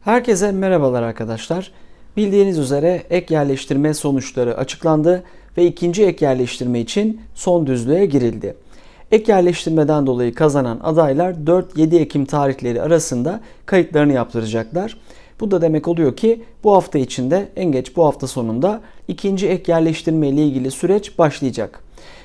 Herkese merhabalar arkadaşlar. Bildiğiniz üzere ek yerleştirme sonuçları açıklandı ve ikinci ek yerleştirme için son düzlüğe girildi. Ek yerleştirmeden dolayı kazanan adaylar 4-7 Ekim tarihleri arasında kayıtlarını yaptıracaklar. Bu da demek oluyor ki bu hafta içinde en geç bu hafta sonunda ikinci ek yerleştirme ile ilgili süreç başlayacak.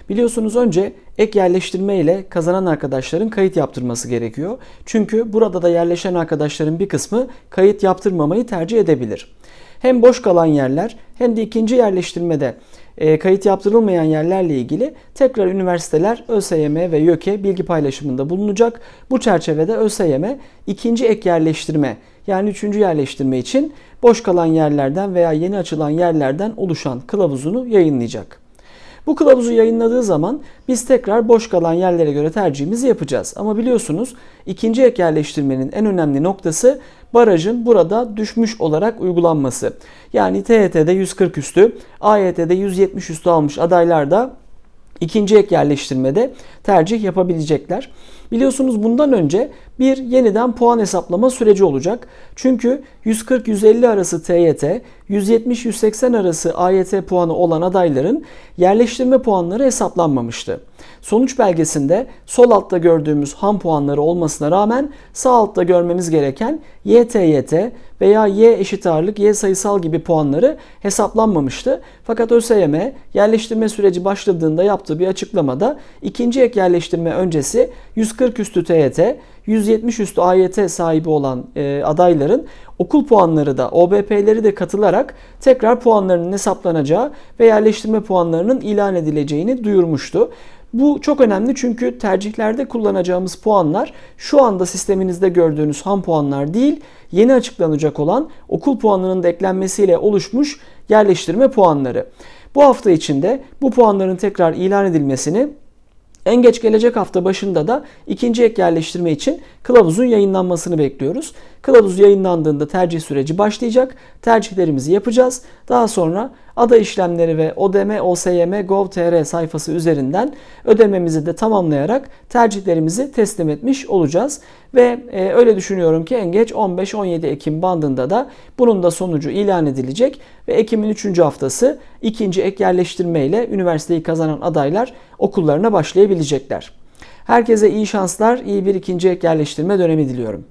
Biliyorsunuz önce ek yerleştirme ile kazanan arkadaşların kayıt yaptırması gerekiyor. Çünkü burada da yerleşen arkadaşların bir kısmı kayıt yaptırmamayı tercih edebilir. Hem boş kalan yerler hem de ikinci yerleştirmede e, kayıt yaptırılmayan yerlerle ilgili tekrar üniversiteler ÖSYM ve YÖK'e bilgi paylaşımında bulunacak. Bu çerçevede ÖSYM ikinci ek yerleştirme yani üçüncü yerleştirme için boş kalan yerlerden veya yeni açılan yerlerden oluşan kılavuzunu yayınlayacak. Bu kılavuzu yayınladığı zaman biz tekrar boş kalan yerlere göre tercihimizi yapacağız. Ama biliyorsunuz ikinci ek yerleştirmenin en önemli noktası barajın burada düşmüş olarak uygulanması. Yani TYT'de 140 üstü, AYT'de 170 üstü almış adaylar da ikinci ek yerleştirmede tercih yapabilecekler. Biliyorsunuz bundan önce bir yeniden puan hesaplama süreci olacak. Çünkü 140-150 arası TYT, 170-180 arası AYT puanı olan adayların yerleştirme puanları hesaplanmamıştı. Sonuç belgesinde sol altta gördüğümüz ham puanları olmasına rağmen sağ altta görmemiz gereken YTYT veya Y eşit ağırlık, Y sayısal gibi puanları hesaplanmamıştı. Fakat ÖSYM yerleştirme süreci başladığında yaptığı bir açıklamada ikinci ek yerleştirme öncesi 140 üstü TYT, 170 üstü AYT sahibi olan e, adayların okul puanları da OBP'leri de katılarak tekrar puanlarının hesaplanacağı ve yerleştirme puanlarının ilan edileceğini duyurmuştu. Bu çok önemli çünkü tercihlerde kullanacağımız puanlar şu anda sisteminizde gördüğünüz ham puanlar değil, yeni açıklanacak olan okul puanının da eklenmesiyle oluşmuş yerleştirme puanları. Bu hafta içinde bu puanların tekrar ilan edilmesini en geç gelecek hafta başında da ikinci ek yerleştirme için kılavuzun yayınlanmasını bekliyoruz. Kılavuz yayınlandığında tercih süreci başlayacak. Tercihlerimizi yapacağız. Daha sonra ada işlemleri ve ODM OSYM Gov.tr sayfası üzerinden ödememizi de tamamlayarak tercihlerimizi teslim etmiş olacağız. Ve e, öyle düşünüyorum ki en geç 15-17 Ekim bandında da bunun da sonucu ilan edilecek ve Ekim'in 3. haftası ikinci ek yerleştirme ile üniversiteyi kazanan adaylar okullarına başlayabilecekler. Herkese iyi şanslar, iyi bir ikinci ek yerleştirme dönemi diliyorum.